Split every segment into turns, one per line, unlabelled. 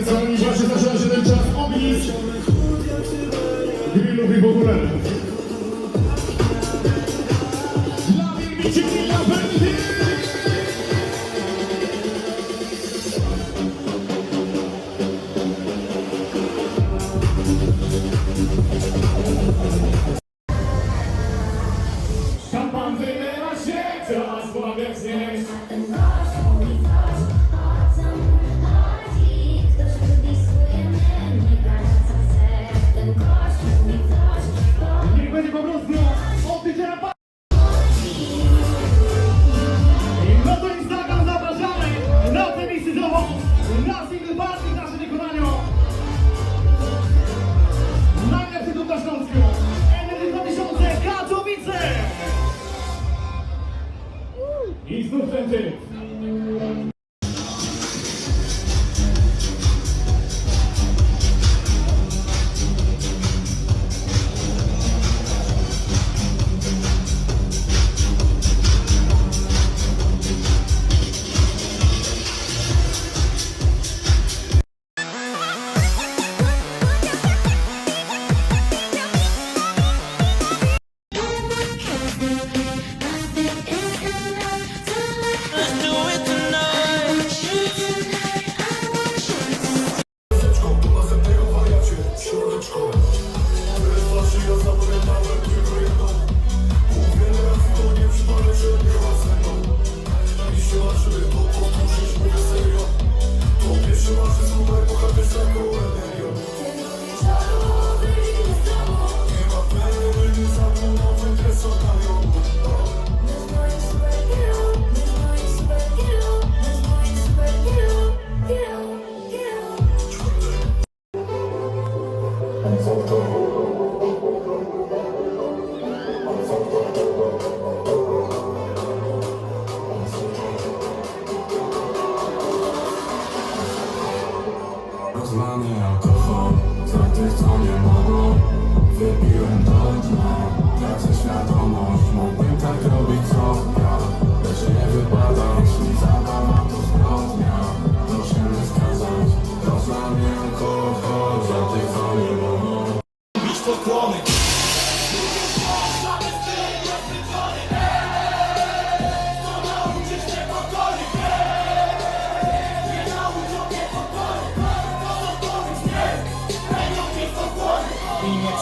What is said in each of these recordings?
Niestety sami właśnie zaczęła się ten czas
obnić.
Grillów i w ogóle. Dla będzie! Szampan wylewa się, czas pławia w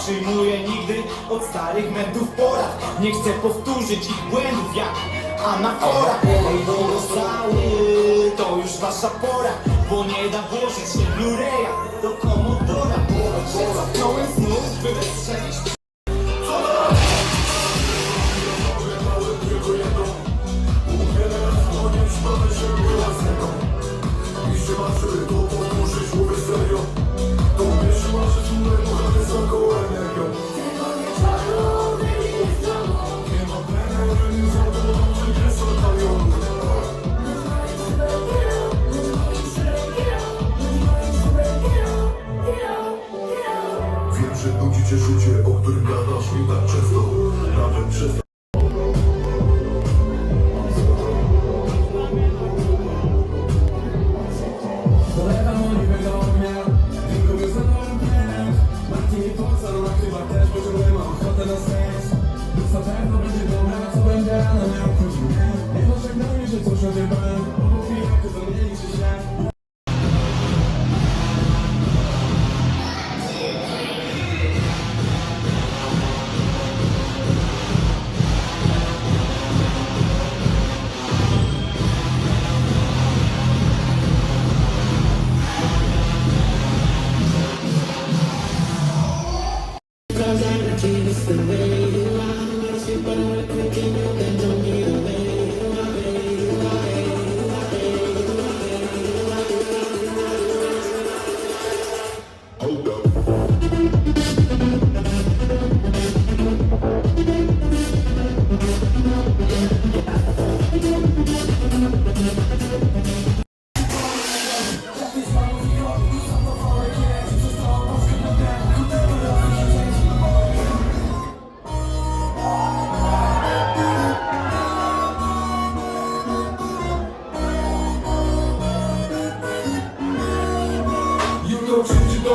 przyjmuję nigdy od starych mędrów porad. Nie chcę powtórzyć ich błędów jak anafora. Ej do rozstały, to już wasza pora Bo nie da włożyć się Blu-raya do Commodora Bo się znów, by wystrzelić
Czy życie, o którym gadasz mi tak często? Nawet przez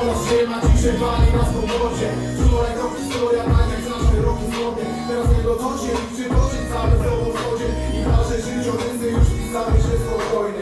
nas trzyma Dzisiaj wali nas po wodzie Wczoraj to historia, tak jak znasz wyroki słownie Teraz nie dochodzi, czy toczy cały w
wschodzie I wasze życie, więcej już pisamy się spokojnie.